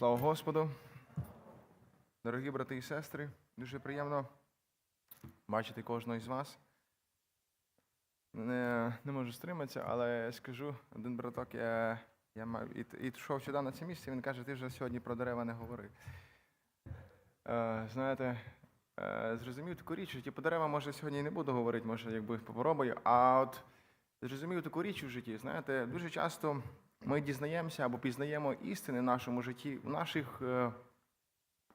Слава Господу. Дорогі брати і сестри, дуже приємно бачити кожного із вас. Не, не можу стриматися, але скажу, один браток, я, я мав, і, і йшов сюди на це місце, він каже, ти вже сьогодні про дерева не говори. Е, знаєте, е, зрозумів таку річ, що типу, дерева, може, сьогодні і не буду говорити, може, якби попробую, а от зрозумів таку річ у житті. Знаєте, дуже часто ми дізнаємося або пізнаємо істини в нашому житті, в наших е,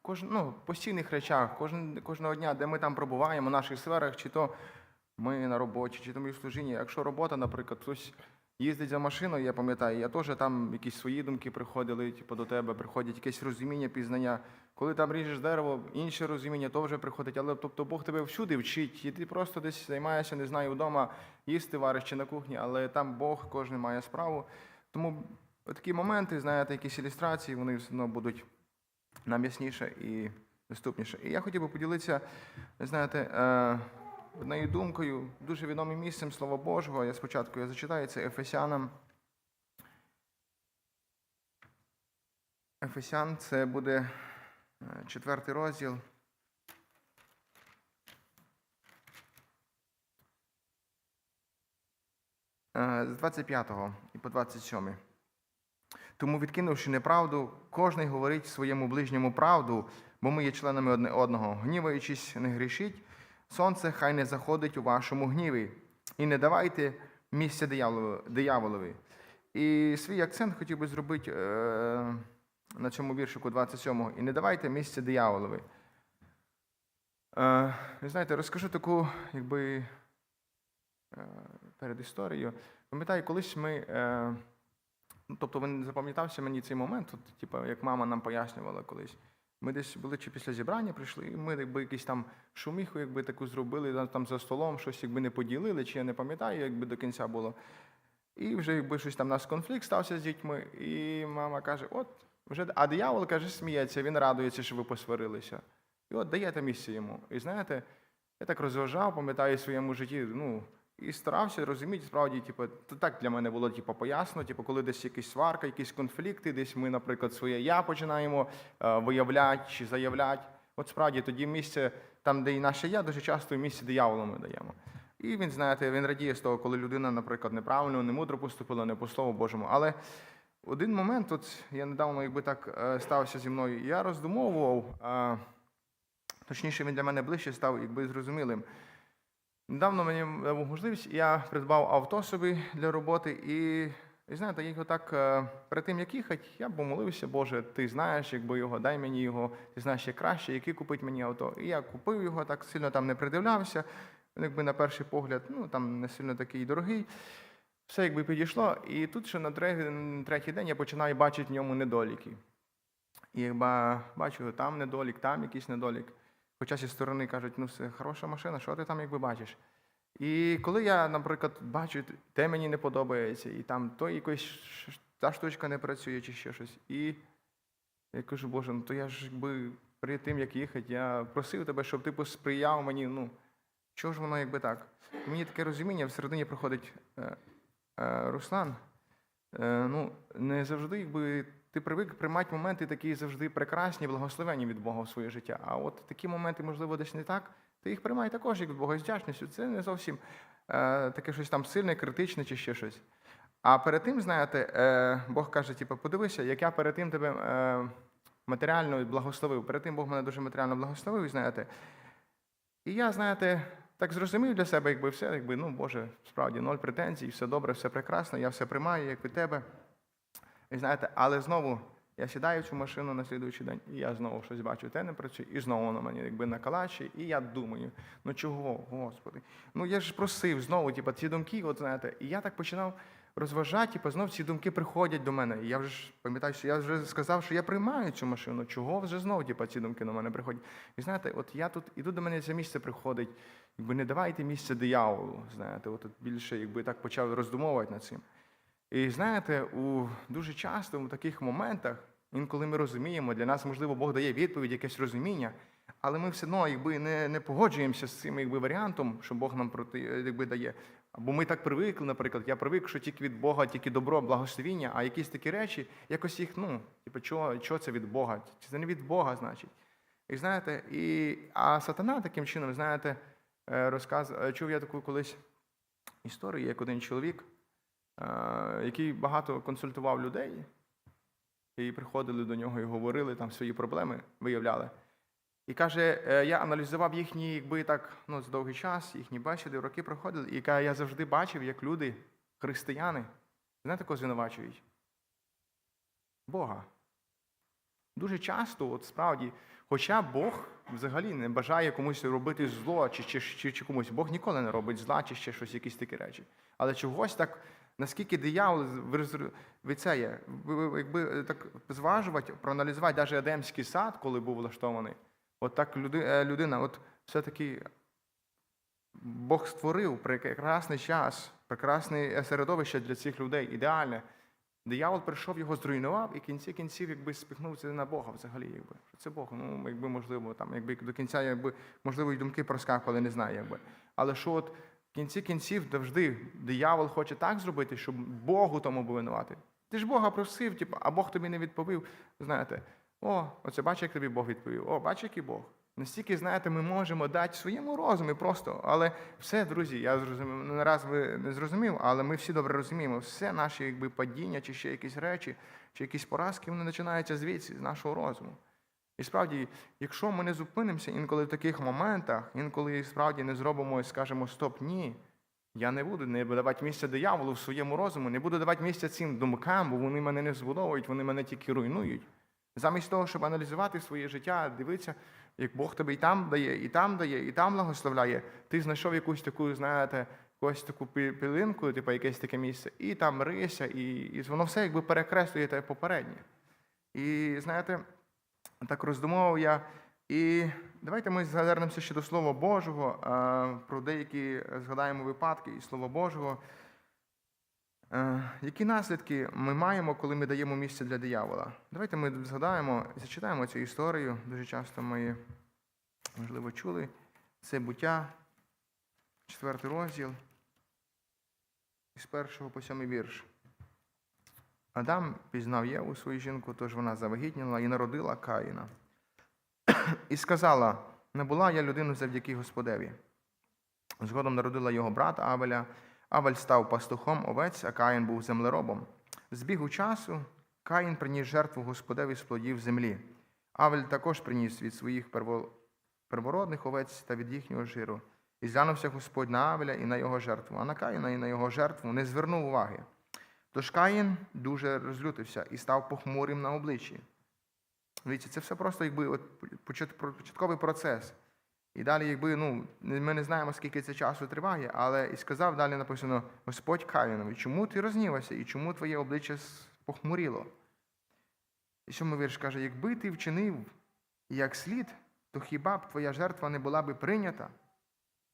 кож, ну, постійних речах, кожен, кожного дня, де ми там пробуваємо, в наших сферах, чи то ми на роботі, чи то ми в служінні. Якщо робота, наприклад, хтось їздить за машиною, я пам'ятаю, я теж там якісь свої думки приходили, типу, до тебе, приходять якесь розуміння, пізнання. Коли там ріжеш дерево, інше розуміння то вже приходить. Але тобто Бог тебе всюди вчить, і ти просто десь займаєшся, не знаю, вдома їсти вариш чи на кухні, але там Бог кожен має справу. Тому такі моменти, знаєте, якісь ілюстрації, вони все одно будуть нам ясніше і доступніше. І я хотів би поділитися, знаєте, е, однією думкою, дуже відомим місцем Слова Божого. Я спочатку я зачитаю це Ефесянам. Ефесян це буде е, четвертий розділ. З 25 і по 27. Тому, відкинувши неправду, кожний говорить своєму ближньому правду, бо ми є членами одне одного. Гніваючись, не грішіть, сонце хай не заходить у вашому гніві. І не давайте місця дияволові. І свій акцент хотів би зробити е, на цьому віршику 27-го. І не давайте місця дияволові. Е, знаєте, розкажу таку, якби е, перед історією. Пам'ятаю, колись ми. Е, Ну, тобто він запам'ятався мені цей момент, от, типу, як мама нам пояснювала колись. Ми десь були чи після зібрання прийшли, і ми якби якийсь там шуміху якби таку зробили там- за столом, щось якби не поділили, чи я не пам'ятаю, якби до кінця було. І вже якби щось там у нас конфлікт стався з дітьми, і мама каже: от, вже а диявол каже, сміється, він радується, що ви посварилися. І от даєте місце йому. І знаєте, я так розважав, пам'ятаю в своєму житті, ну, і старався розуміти, справді, типу, то так для мене було типу, поясно, типу, коли десь якась сварка, якісь конфлікти, десь ми, наприклад, своє я починаємо е, виявляти чи заявляти. От справді тоді місце, там, де і наше я, дуже часто місце дияволу ми даємо. І він, знаєте, він радіє з того, коли людина, наприклад, неправильно, немудро поступила, не по слову Божому. Але один момент, от я недавно, якби так е, стався зі мною, я роздумовував, е, точніше, він для мене ближче став, якби зрозумілим. Недавно мені дав можливість, я придбав авто собі для роботи, і, і знаєте, я його так е, перед тим, як їхати, я помолився, Боже, ти знаєш, якби його, дай мені його, ти знаєш, як краще, який купить мені авто. І я купив його, так сильно там не придивлявся. Він якби на перший погляд, ну там не сильно такий дорогий. Все якби підійшло. І тут ще на третій день я починаю бачити в ньому недоліки. І якби бачу, там недолік, там якийсь недолік. Хоча зі сторони кажуть, ну все, хороша машина, що ти там якби бачиш? І коли я, наприклад, бачу, те мені не подобається, і там то якось та штучка не працює чи ще щось. І я кажу, Боже, ну то я ж якби перед тим, як їхати, я просив тебе, щоб ти посприяв мені. Ну, чого ж воно якби так? Мені таке розуміння, всередині приходить е, е, Руслан. Е, ну, не завжди, якби ти привик приймати моменти такі завжди прекрасні, благословені від Бога в своє життя. А от такі моменти, можливо, десь не так, ти їх приймай також як від Бога з вдячністю. Це не зовсім е, таке щось там сильне, критичне чи ще щось. А перед тим, знаєте, е, Бог каже, типу, подивися, як я перед тим тебе е, матеріально благословив. Перед тим Бог мене дуже матеріально благословив, знаєте. І я, знаєте, так зрозумів для себе, якби все, якби, ну, Боже, справді, ноль претензій, все добре, все прекрасно, я все приймаю, як від тебе. І знаєте, але знову я сідаю в цю машину на слідуючий день, і я знову щось бачу, те не працює, і знову воно мені якби накалачує, і я думаю, ну чого, Господи? Ну я ж просив знову, типу, ці думки, от знаєте, і я так починав розважати, типу, знов ці думки приходять до мене. І я вже ж пам'ятаю, що я вже сказав, що я приймаю цю машину. Чого вже знову, типу, ці думки до мене приходять? І знаєте, от я тут, і тут до мене це місце приходить, якби не давайте місце дияволу. Знаєте, от більше якби так почав роздумовувати над цим. І знаєте, у дуже часто в таких моментах, інколи ми розуміємо, для нас, можливо, Бог дає відповідь, якесь розуміння, але ми все одно якби, не, не погоджуємося з цим якби, варіантом, що Бог нам проти, якби, дає. Або ми так привикли, наприклад, я привик, що тільки від Бога, тільки добро, благословіння, а якісь такі речі, якось їх, ну, типу, чого, чого це від Бога? Чи це не від Бога, значить? І знаєте, і, а сатана таким чином, знаєте, е, розказ, е, чув я таку колись історію, як один чоловік, який багато консультував людей, і приходили до нього і говорили там свої проблеми, виявляли. І каже, е, я аналізував їхні, якби так, ну, за довгий час, їхні бесіди, роки проходили, і каже, я завжди бачив, як люди, християни, знаєте, кого звинувачують? Бога. Дуже часто, от справді, хоча Бог взагалі не бажає комусь робити зло чи, чи, чи, чи комусь, Бог ніколи не робить зла чи ще щось, якісь такі речі. Але чогось так, наскільки диявол ви якби так зважувати, проаналізувати навіть Едемський сад, коли був влаштований, от так е, людина, от все-таки Бог створив прекрасний час, прекрасне середовище для цих людей, ідеальне. Диявол прийшов, його зруйнував, і в кінці кінців якби спіхнувся на Бога взагалі. Якби. Що це Бог? Ну, якби можливо, там, якби до кінця, якби, можливо, і думки проскакували, не знаю. Якби. Але що от кінці кінців завжди диявол хоче так зробити, щоб Богу тому винувати. Ти ж Бога просив, типу, а Бог тобі не відповів. Знаєте, о, оце бачиш, як тобі Бог відповів. О, бачиш, який Бог. Настільки, знаєте, ми можемо дати своєму розумі просто. Але все, друзі, я зрозумів, не раз ви не зрозумів, але ми всі добре розуміємо, все наші якби, падіння, чи ще якісь речі, чи якісь поразки, вони починаються звідси, з нашого розуму. І справді, якщо ми не зупинимося інколи в таких моментах, інколи справді не зробимо і скажемо стоп, ні. Я не буду не давати місця дияволу в своєму розуму, не буду давати місця цим думкам, бо вони мене не збудовують, вони мене тільки руйнують. Замість того, щоб аналізувати своє життя, дивитися, як Бог тобі і там дає, і там дає, і там благословляє, ти знайшов якусь таку, знаєте, якусь таку пі- пилинку, типу якесь таке місце, і там рися, і, і воно все якби перекреслює те попереднє. І знаєте, так роздумував я. І давайте ми звернемося ще до Слова Божого, е, про деякі згадаємо випадки із Слова Божого. Е, Які наслідки ми маємо, коли ми даємо місце для диявола? Давайте ми згадаємо, зачитаємо цю історію. Дуже часто ми, можливо, чули. Це буття, четвертий розділ, із першого по сьомий вірш. Адам пізнав Єву, свою жінку, тож вона завагітніла і народила Каїна. І сказала: не була я людиною завдяки Господеві. Згодом народила його брат Авеля. Авель став пастухом овець, а Каїн був землеробом. З бігу часу Каїн приніс жертву Господеві з плодів землі. Авель також приніс від своїх первородних овець та від їхнього жиру. І зглянувся Господь на Авеля і на його жертву, а на Каїна і на його жертву не звернув уваги. Тож Каїн дуже розлютився і став похмурим на обличчі. Дивіться, це все просто якби от початковий процес. І далі, якби, ну, ми не знаємо, скільки це часу триває, але і сказав, далі написано: Господь Каїнові, чому ти рознівався і чому твоє обличчя похмуріло? І сьомий вірш каже: якби ти вчинив як слід, то хіба б твоя жертва не була би прийнята?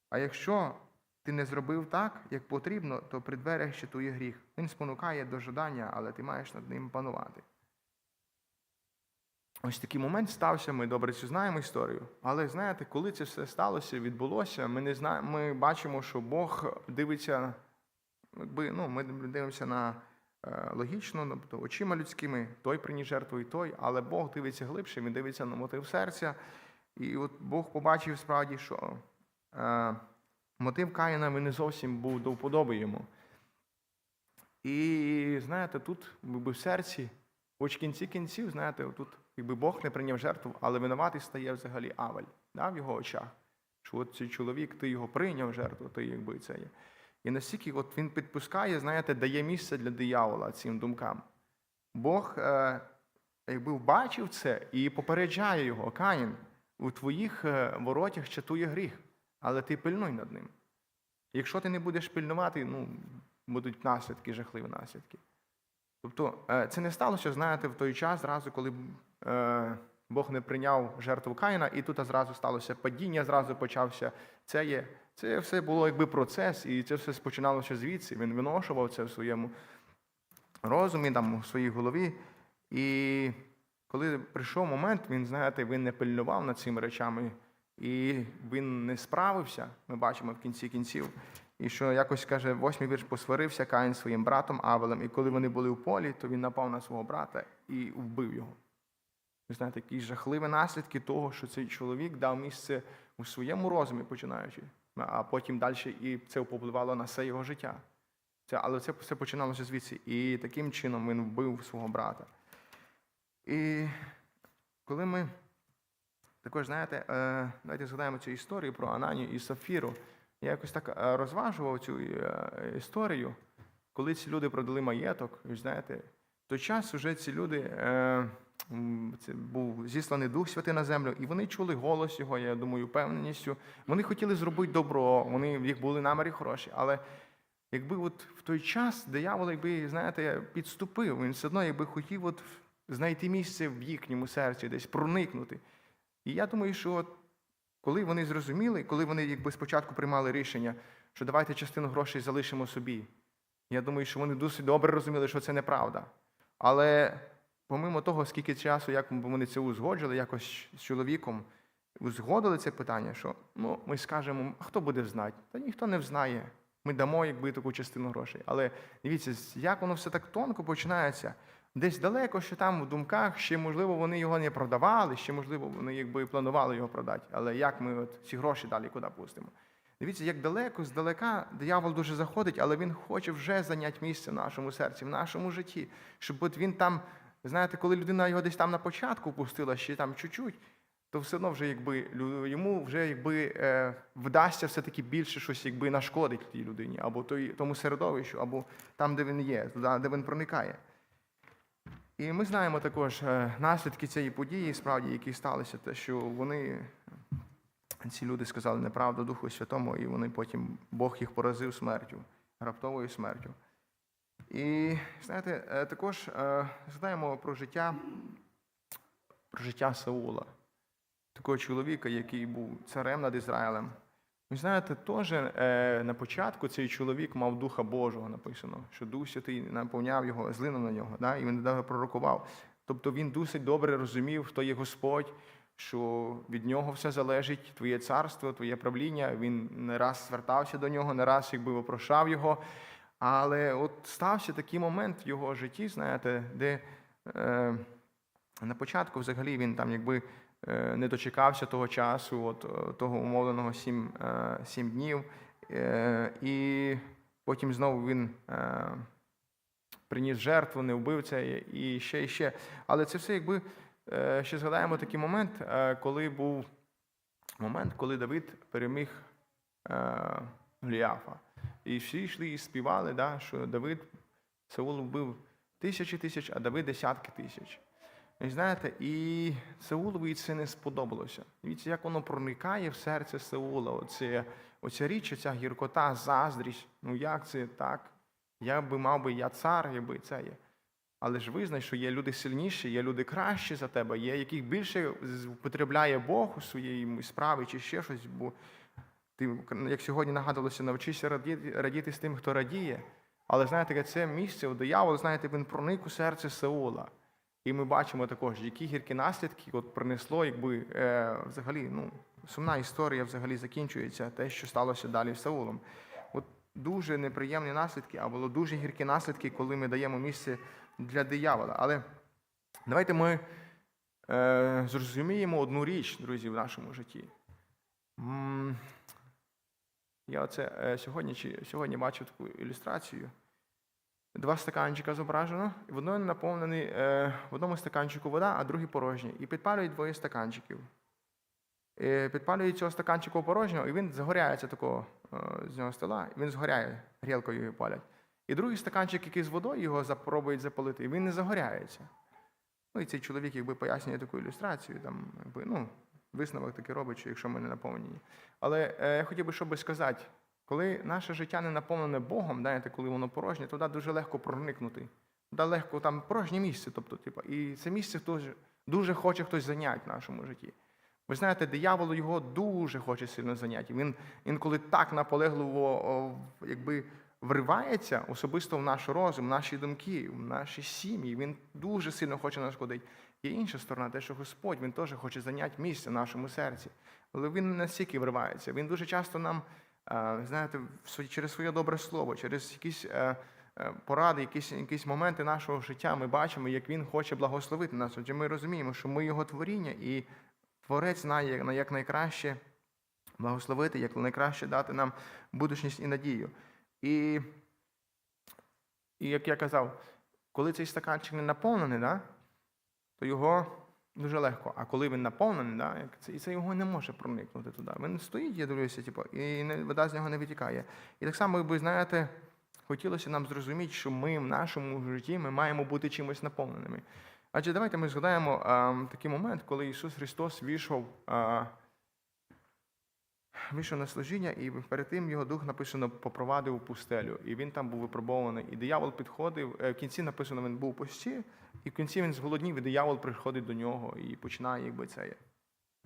А якщо ти не зробив так, як потрібно, то при дверях твій гріх. Він спонукає до жадання, але ти маєш над ним панувати. Ось такий момент стався, ми добре цю знаємо історію. Але знаєте, коли це все сталося, відбулося, ми не знаємо, ми бачимо, що Бог дивиться, якби, ну, ми дивимося на е, логічно, тобто очима людськими, той приніс жертву і той, але Бог дивиться глибше, він дивиться на мотив серця. І от Бог побачив справді, що е, мотив Каїна не зовсім був до вподоби йому. І знаєте, тут в серці, хоч в кінці кінців, знаєте, тут якби Бог не прийняв жертву, але винуватий стає взагалі Авель да, в його очах. Що от цей чоловік, ти його прийняв жертву, ти якби це є. І настільки от він підпускає, знаєте, дає місце для диявола цим думкам. Бог е, якби бачив це і попереджає його, Каїн, у твоїх е, воротях чатує гріх, але ти пильнуй над ним. Якщо ти не будеш пильнувати, ну, будуть наслідки, жахливі наслідки. Тобто е, це не сталося, знаєте, в той час, зразу, коли е, Бог не прийняв жертву Каїна, і тут зразу сталося падіння, зразу почався. Це є. Це все було якби процес, і це все починалося звідси. Він виношував це в своєму розумі, там, у своїй голові. І коли прийшов момент, він, знаєте, він не пильнував над цими речами, і він не справився, ми бачимо в кінці кінців. І що якось каже, восьмий вірш посварився Каїн своїм братом Авелем, і коли вони були в полі, то він напав на свого брата і вбив його. Ви знаєте, які жахливі наслідки того, що цей чоловік дав місце у своєму розумі, починаючи, а потім далі і це впливало на все його життя. Це, але це все починалося звідси. І таким чином він вбив свого брата. І коли ми також, знаєте, е, давайте згадаємо цю історію про Ананію і Сафіру. Я якось так е, розважував цю е, історію, коли ці люди продали маєток, ви знаєте, в той час вже ці люди, це був зісланий Дух Святий на землю, і вони чули голос його, я думаю, впевненістю. Вони хотіли зробити добро, вони, в їх були наміри хороші, але якби от в той час диявол, якби, знаєте, підступив, він все одно якби хотів от знайти місце в їхньому серці, десь проникнути. І я думаю, що коли вони зрозуміли, коли вони якби спочатку приймали рішення, що давайте частину грошей залишимо собі, я думаю, що вони досить добре розуміли, що це неправда. Але помимо того, скільки часу, як вони це узгоджили, якось з чоловіком узгодили це питання, що ну, ми скажемо, а хто буде знати? Та ніхто не знає. Ми дамо якби таку частину грошей. Але дивіться, як воно все так тонко починається. Десь далеко, що там в думках, ще, можливо, вони його не продавали, ще, можливо, вони якби планували його продати. Але як ми от ці гроші далі куди пустимо? Дивіться, як далеко, здалека диявол дуже заходить, але він хоче вже зайняти місце в нашому серці, в нашому житті. Щоб от він там, знаєте, коли людина його десь там на початку пустила, ще там чуть-чуть, то все одно вже якби йому вже якби е, вдасться все-таки більше щось якби нашкодить тій людині, або той, тому середовищу, або там, де він є, туди, де він проникає. І ми знаємо також е, наслідки цієї події, справді, які сталися, те, що вони, ці люди сказали неправду Духу Святому, і вони потім Бог їх поразив смертю, раптовою смертю. І знаєте, е, також е, згадаємо про життя, про життя Саула, такого чоловіка, який був царем над Ізраїлем. Ви знаєте, теж е, на початку цей чоловік мав Духа Божого написано, що Дух Святий наповняв його, злинув на нього, да, і він навіть пророкував. Тобто він досить добре розумів, хто є Господь, що від нього все залежить, твоє царство, твоє правління. Він не раз звертався до нього, не раз якби вопрошав його. Але от стався такий момент в його житті, знаєте, де е, на початку взагалі він там якби не дочекався того часу, от, е, того умовленого сім, е, сім днів. Е, І потім знову він е, приніс жертву, не вбив це і ще, і ще. Але це все якби е, ще згадаємо такий момент, е, коли був момент, коли Давид переміг е, Голіафа. І всі йшли і співали, да, що Давид Саул вбив тисячі тисяч, а Давид десятки тисяч. І знаєте, і Саулові це не сподобалося. Дивіться, як воно проникає в серце Саула. Оце, оця річ, оця гіркота, заздрість. Ну як це так? Я би мав би, я цар, якби це є. Але ж визнай, що є люди сильніші, є люди кращі за тебе, є, яких більше потребляє Бог у своїй справі чи ще щось. Бо ти, як сьогодні нагадувалося, навчися радіти, радіти з тим, хто радіє. Але знаєте, це місце, у диявол, знаєте, він проник у серце Саула. І ми бачимо також, які гіркі наслідки от принесло, якби е, взагалі, ну, сумна історія взагалі закінчується, те, що сталося далі з Саулом. От дуже неприємні наслідки, а було дуже гіркі наслідки, коли ми даємо місце для диявола. Але давайте ми е, зрозуміємо одну річ, друзі, в нашому житті. Я оце е, сьогодні, чи, сьогодні бачив таку ілюстрацію. Два стаканчика зображено, і в одному наповнений е, в одному стаканчику вода, а другий порожній. І підпалюють двоє стаканчиків. Е, підпалюють цього стаканчику порожнього, і він загоряється такого е, з нього стола, і він згоряє, грілкою його палять. І другий стаканчик, який з водою його запробують запалити, і він не загоряється. Ну і цей чоловік, якби пояснює таку ілюстрацію, там, якби, ну, висновок такий робить, що якщо ми не наповнені. Але я хотів би, щоб сказати, коли наше життя не наповнене Богом, знаєте, коли воно порожнє, туди дуже легко проникнути. Туди легко там порожнє місце. Тобто, типу, і це місце хтось дуже хоче хтось зайняти в нашому житті. Ви знаєте, диявол його дуже хоче сильно зайняти. Він інколи так наполегливо якби, вривається особисто в наш розум, в наші думки, в наші сім'ї. Він дуже сильно хоче нас шкодити. Є інша сторона, те, що Господь він теж хоче зайняти місце в нашому серці. Але він не настільки вривається. Він дуже часто нам знаєте, через своє добре слово, через якісь е, е, поради, якісь, якісь моменти нашого життя ми бачимо, як він хоче благословити нас. Отже, ми розуміємо, що ми його творіння, і Творець знає, як, найкраще благословити, як найкраще дати нам будучність і надію. І, і як я казав, коли цей стаканчик не наповнений, да, то його дуже легко. А коли він наповнений, да, як це, і це його не може проникнути туди. Він стоїть, я дивлюся, типу, і не, вода з нього не витікає. І так само, ви знаєте, хотілося нам зрозуміти, що ми в нашому житті ми маємо бути чимось наповненими. Адже давайте ми згадаємо а, такий момент, коли Ісус Христос війшов, а, вийшов на служіння, і перед тим його дух написано попровадив у пустелю. І він там був випробований. І диявол підходив. е, В кінці написано, він був у пості, і в кінці він зголоднів, і диявол приходить до нього і починає, якби це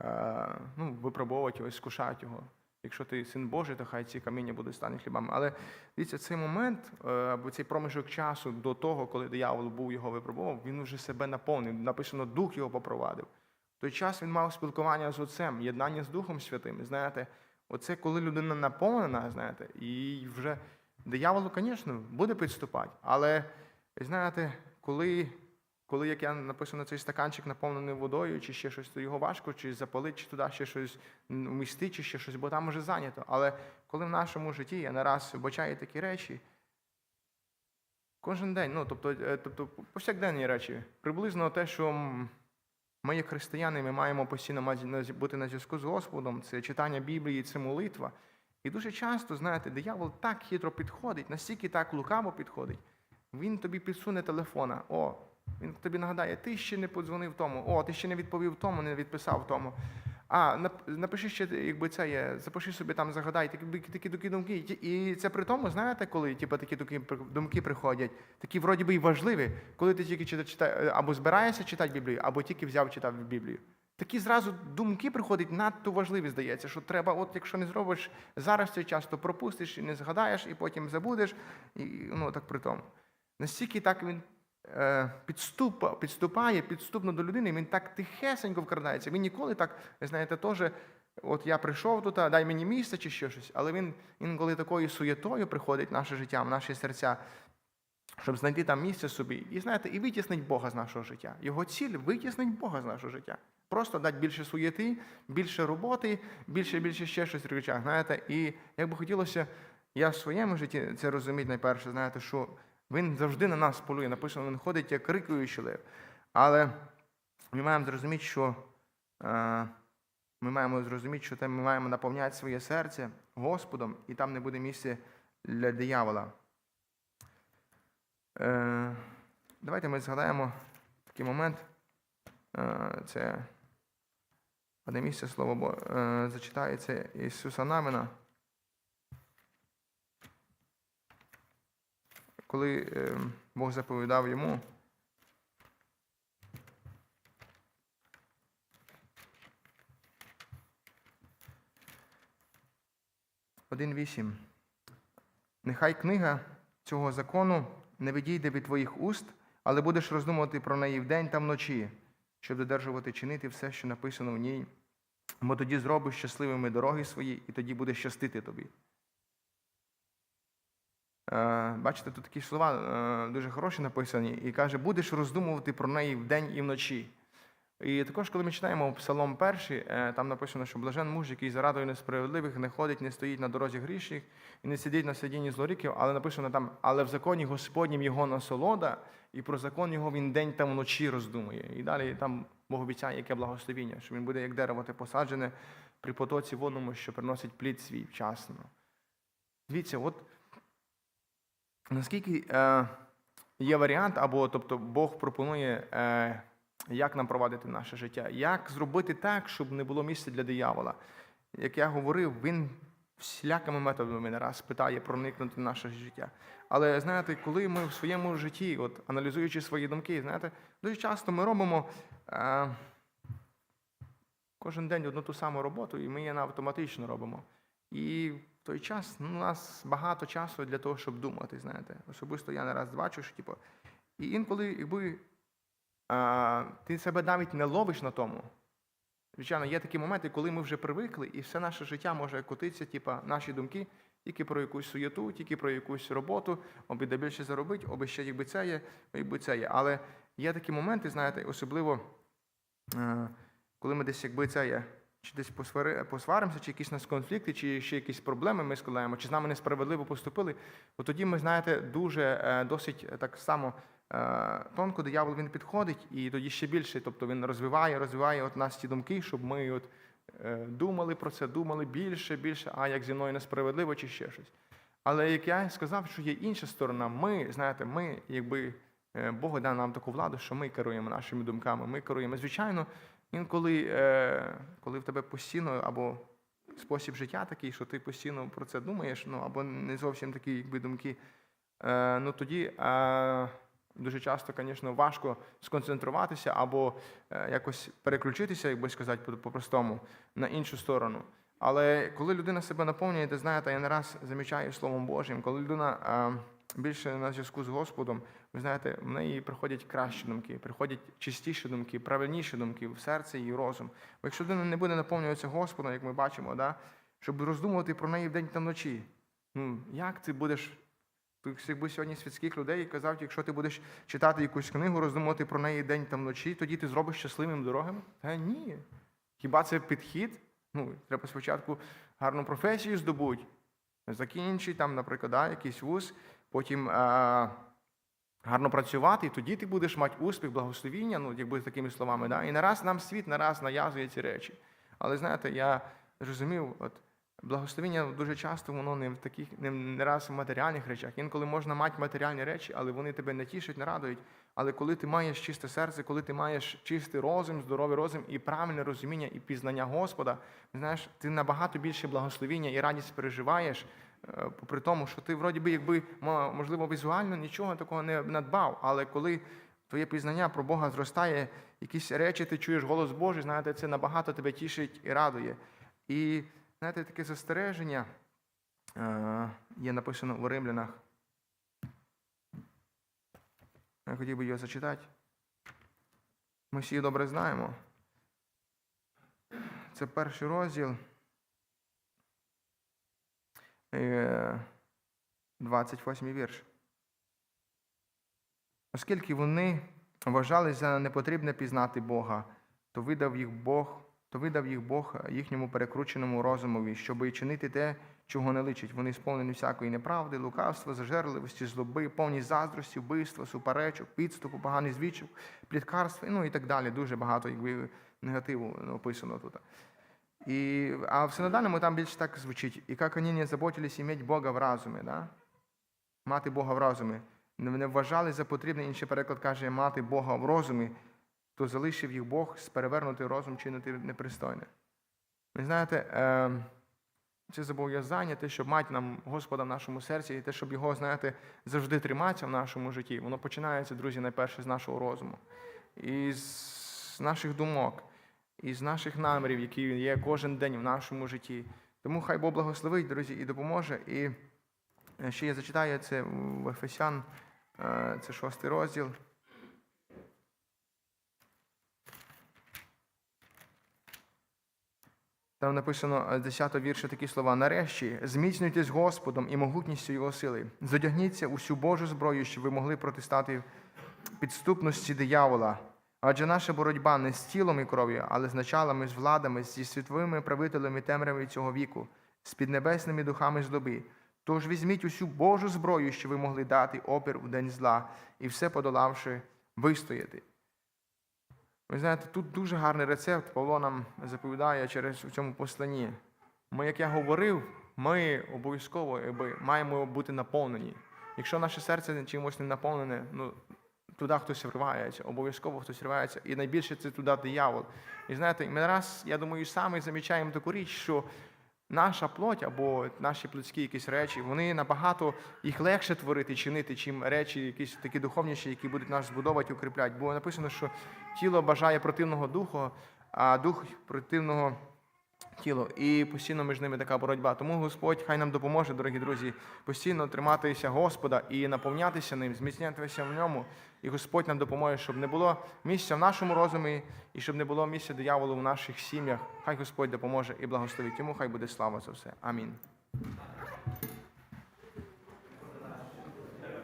е, ну, випробовувати його, скушати його. Якщо ти син Божий, то хай ці каміння будуть стануть хлібами. Але дивіться, цей момент, е, або цей проміжок часу до того, коли диявол був його випробував, він вже себе наповнив. Написано, дух його попровадив. В той час він мав спілкування з Отцем, єднання з Духом Святим. Знаєте, оце коли людина наповнена, знаєте, і вже дияволу, звісно, буде підступати. Але знаєте, коли, коли як я написано, цей стаканчик наповнений водою, чи ще щось, то його важко, чи запалити, чи туди ще щось вмістити, чи ще щось, бо там вже зайнято. Але коли в нашому житті я не раз вбачаю такі речі, кожен день, ну тобто, е, тобто повсякденні речі, приблизно те, що ми, як християни, ми маємо постійно бути на зв'язку з Господом, це читання Біблії, це молитва. І дуже часто, знаєте, диявол так хитро підходить, настільки так лукаво підходить. Він тобі підсуне телефона. О, він тобі нагадає, ти ще не подзвонив тому, о, ти ще не відповів тому, не відписав тому. А, нап- напиши ще, якби це є, запиши собі там, загадай такі, такі, такі думки. І це при тому, знаєте, коли типу, такі думки, думки приходять, такі вроді би і важливі, коли ти тільки чита- чита- або збираєшся читати Біблію, або тільки взяв читав Біблію. Такі зразу думки приходять надто важливі, здається, що треба, от якщо не зробиш зараз цей час, то пропустиш і не згадаєш, і потім забудеш. І ну так при тому. Настільки так він підступ, підступає підступно до людини, він так тихесенько вкрадається. Він ніколи так, знаєте, теж, от я прийшов тут, дай мені місце чи ще щось. Але він інколи такою суєтою приходить в наше життя, в наші серця, щоб знайти там місце собі. І знаєте, і витіснить Бога з нашого життя. Його ціль витіснить Бога з нашого життя. Просто дати більше суєти, більше роботи, більше більше ще щось в речах. Знаєте, і як би хотілося, я в своєму житті це розуміти найперше, знаєте, що він завжди на нас полює. Написано, він ходить як крикуючий лев. Але ми маємо зрозуміти, що е, ми маємо зрозуміти, що ми маємо наповняти своє серце Господом, і там не буде місця для диявола. Е, давайте ми згадаємо такий момент. Е, це одне місце слово Бо, е, зачитається Ісуса Навина. Коли е, Бог заповідав йому. Один вісім. Нехай книга цього закону не відійде від твоїх уст, але будеш роздумувати про неї вдень та вночі, щоб додержувати чинити все, що написано в ній. Бо тоді зробиш щасливими дороги свої, і тоді буде щастити тобі. Е, Бачите, тут такі слова е, дуже хороші написані, і каже, будеш роздумувати про неї вдень і вночі. І також, коли ми читаємо Псалом перший, е, там написано, що блажен муж, який за радою несправедливих не ходить, не стоїть на дорозі грішних і не сидить на сидінні злоріків, але написано там, але в законі Господнім його насолода, і про закон його він день та вночі роздумує. І далі там Бог обіцяє, яке благословіння, що він буде як дерево те посаджене при потоці водному, що приносить плід свій вчасно. Дивіться, от наскільки е, є варіант, або тобто Бог пропонує, е, як нам провадити наше життя, як зробити так, щоб не було місця для диявола. Як я говорив, він всілякими методами не раз питає проникнути в наше життя. Але знаєте, коли ми в своєму житті, от аналізуючи свої думки, знаєте, дуже часто ми робимо е, кожен день одну ту саму роботу, і ми її автоматично робимо. І той час ну, у нас багато часу для того, щоб думати, знаєте. Особисто я не раз бачу, що типу, і інколи, якби а, ти себе навіть не ловиш на тому, Звичайно, є такі моменти, коли ми вже привикли, і все наше життя може котитися, типа наші думки тільки про якусь суєту, тільки про якусь роботу, аби де більше заробити, аби ще якби це є, якби це є. Але є такі моменти, знаєте, особливо е, коли ми десь якби це є, чи десь посвари, посваримося, чи якісь у нас конфлікти, чи ще якісь проблеми ми складаємо, чи з нами несправедливо поступили, то тоді ми, знаєте, дуже е, досить е, так само е, тонко диявол він підходить, і тоді ще більше, тобто він розвиває, розвиває от нас ті думки, щоб ми от думали про це, думали більше, більше, а як зі мною несправедливо, чи ще щось. Але як я сказав, що є інша сторона, ми, знаєте, ми, якби Бог дав нам таку владу, що ми керуємо нашими думками, ми керуємо. Звичайно, інколи, е, коли в тебе постійно або спосіб життя такий, що ти постійно про це думаєш, ну або не зовсім такі якби, думки, е, ну тоді е, дуже часто, звісно, важко сконцентруватися або якось переключитися, як би сказати, по- по-простому, на іншу сторону. Але коли людина себе наповнює, ти знаєте, я не раз замічаю Словом Божим, коли людина більше на зв'язку з Господом, ви знаєте, в неї приходять кращі думки, приходять чистіші думки, правильніші думки в серце і розум. Бо якщо людина не буде наповнюватися Господом, як ми бачимо, да, щоб роздумувати про неї вдень та вночі, ну як ти будеш. Якби сьогодні світських людей казав, якщо ти будеш читати якусь книгу, роздумувати про неї день та вночі, тоді ти зробиш щасливим дорогами? Та ні. Хіба це підхід? Ну, треба спочатку гарну професію здобути, закінчити там, наприклад, да, якийсь вуз, потім а, гарно працювати, і тоді ти будеш мати успіх, благословіння, ну, якби такими словами. Да? І нараз нам світ нараз нав'язує ці речі. Але знаєте, я зрозумів, от благословіння дуже часто воно не в таких, не, не раз в матеріальних речах. Інколи можна мати матеріальні речі, але вони тебе не тішать, не радують. Але коли ти маєш чисте серце, коли ти маєш чистий розум, здоровий розум і правильне розуміння і пізнання Господа, знаєш, ти набагато більше благословіння і радість переживаєш, е, попри тому, що ти вроді би, якби можливо візуально нічого такого не надбав, але коли твоє пізнання про Бога зростає, якісь речі ти чуєш голос Божий, знаєте, це набагато тебе тішить і радує. І знаєте, таке застереження е, є написано у римлянах. Я хотів би його зачитати. Ми всі добре знаємо. Це перший розділ. Е, 28 вірш. Оскільки вони вважали за непотрібне пізнати Бога, то видав їх Бог, то видав їх Бог їхньому перекрученому розумові, щоб і чинити те, чого не личить. Вони сповнені всякої неправди, лукавства, зажерливості, злоби, повні заздрості, вбивства, суперечок, підступу, поганих звідчів, пліткарства, ну і так далі. Дуже багато якби, негативу описано тут. І, а в синодальному там більше так звучить. І як вони не заботились іметь Бога в разумі, да? мати Бога в розумі. Не вважали за потрібне, інший переклад каже, мати Бога в розумі, то залишив їх Бог з перевернутий розум чинити непристойне. Ви знаєте, е, це зобов'язання, те, щоб мати нам Господа в нашому серці, і те, щоб його, знаєте, завжди триматися в нашому житті, воно починається, друзі, найперше з нашого розуму. І з наших думок, і з наших намірів, які є кожен день в нашому житті. Тому хай Бог благословить, друзі, і допоможе. І е, ще я зачитаю це в Ефесян, е, це шостий розділ. Там написано е, з 10 вірша такі слова. Нарешті зміцнюйтесь Господом і могутністю Його сили. Задягніться усю Божу зброю, щоб ви могли протистати підступності диявола. Адже наша боротьба не з тілом і кров'ю, але з началами, з владами, зі світовими правителями темряви цього віку, з піднебесними духами злоби. Тож візьміть усю Божу зброю, що ви могли дати опір у день зла, і все подолавши, вистояти. Ви знаєте, тут дуже гарний рецепт Павло нам заповідає через у цьому посланні. Ми, як я говорив, ми обов'язково маємо бути наповнені. Якщо наше серце чимось не наповнене, ну туди хтось вривається, обов'язково хтось вривається. І найбільше це туди диявол. І знаєте, ми раз, я думаю, самі замічаємо таку річ, що наша плоть або наші плотські якісь речі, вони набагато їх легше творити, чинити, чим речі, якісь такі духовніші, які будуть нас збудовувати, укріпляти. Бо написано, що тіло бажає противного духу, а дух противного тіло. І постійно між ними така боротьба. Тому Господь хай нам допоможе, дорогі друзі, постійно триматися Господа і наповнятися ним, зміцнятися в ньому. І Господь нам допоможе, щоб не було місця в нашому розумі, і щоб не було місця дияволу в наших сім'ях. Хай Господь допоможе і благословить. Йому хай буде слава за все. Амінь.